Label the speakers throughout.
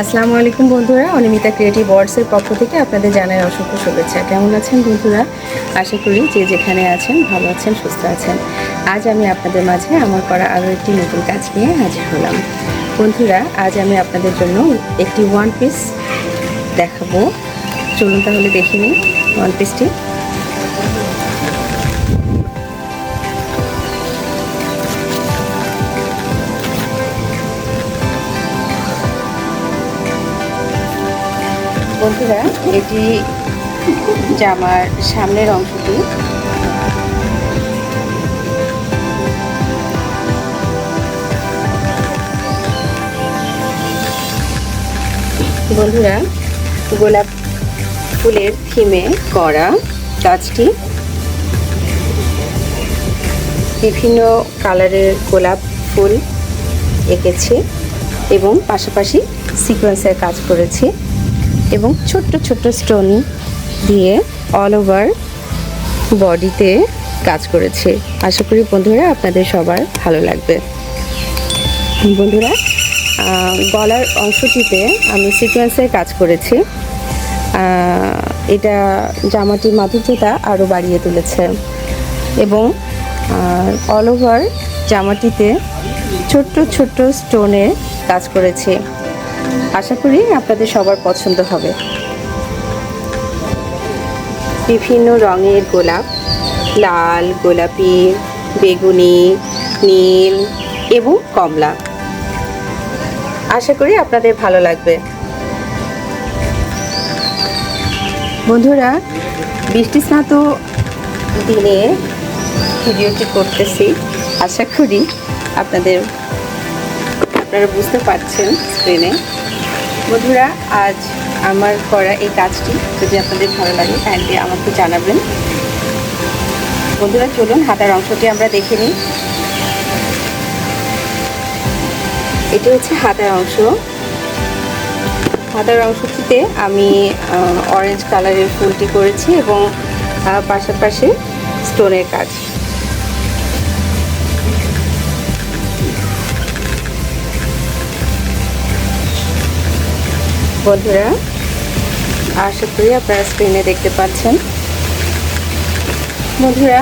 Speaker 1: আসসালামু আলাইকুম বন্ধুরা, অনিমিতা ক্রিয়েটিভ ওয়ার্ডসের পক্ষ থেকে আপনাদের জানাই অসংখ্য শুভেচ্ছা। কেমন আছেন বন্ধুরা? আশা করি যে যেখানে আছেন, ভালো আছেন, সুস্থ আছেন। আজ আমি আপনাদের মাঝে আমার করা আরও একটি নতুন কাজ নিয়ে হাজির হলাম। বন্ধুরা, আজ আমি আপনাদের জন্য একটি ওয়ান পিস দেখাবো। চলুন তাহলে দেখে নিই ওয়ান পিসটি বন্ধুরা, এটি জামার সামনের অংশটি। বন্ধুরা, গোলাপ ফুলের থিমে করা কাজটি বিভিন্ন কালারের গোলাপ ফুল এঁকেছি এবং পাশাপাশি সিকোয়েন্সের কাজ করেছি। এবং ছোট্ট ছোট্ট স্টোন দিয়ে অল ওভার বডিতে কাজ করেছে। আশা করি বন্ধুরা আপনাদের সবার ভালো লাগবে। বন্ধুরা গলার অংশটিতে আমি সিকোয়েন্সের কাজ করেছি। এটা জামাটির মাধুর্যতা আরও বাড়িয়ে তুলেছে। এবং অল ওভার জামাটিতে ছোট্ট ছোট্ট স্টোনে কাজ করেছি। আশা করি আপনাদের সবার পছন্দ হবে। বিভিন্ন রঙের গোলাপ, লাল, গোলাপি, বেগুনি, নীল এবং কমলা। আশা করি আপনাদের ভালো লাগবে। বন্ধুরা, বৃষ্টি স্নাত দিনে ভিডিওটি করতেছি। আশা করি আপনাদের আপনারা বুঝতে পারছেন স্ক্রিনে বন্ধুরা, আজ আমার করা এই কাজটি, যদি আপনাদের ভালো লাগে কাইন্ডলি আমাকে জানাবেন। বন্ধুরা, চলুন হাতার অংশটি আমরা দেখে নিই। এটি হচ্ছে হাতার অংশ। হাতার অংশটিতে আমি অরেঞ্জ কালারের ফুলটি করেছি এবং পাশাপাশি স্টোনের কাজ। বন্ধুরা, আশা করি আপনারা স্ক্রিনে দেখতে পাচ্ছেন। বন্ধুরা,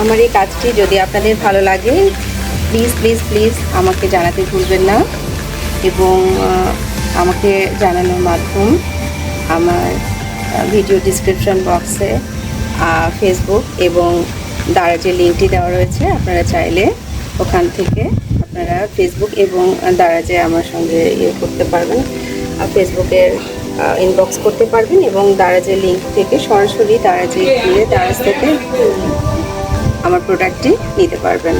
Speaker 1: আমার এই কাজটি যদি আপনাদের ভালো লাগে প্লিজ প্লিজ প্লিজ আমাকে জানাতে ভুলবেন না এবং আমাকে জানানোর মাধ্যম আমার ভিডিও ডিসক্রিপশন বক্সে ফেসবুক এবং দ্বারা যে লিঙ্কটি দেওয়া রয়েছে, আপনারা চাইলে ওখান থেকে আপনারা ফেসবুক এবং দ্বারা যে আমার সঙ্গে ইয়ে করতে পারবেন। ফেসবুকের ইনবক্স করতে পারবেন এবং দারাজের লিঙ্ক থেকে সরাসরি দারাজে গিয়ে দারাজ থেকে আমার প্রোডাক্টটি নিতে পারবেন।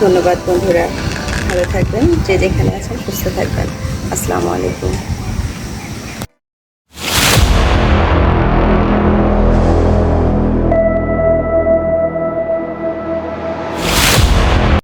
Speaker 1: ধন্যবাদ বন্ধুরা। ভালো থাকবেন। যে যেখানে আছেন, সুস্থ থাকবেন। আসসালামু আলাইকুম।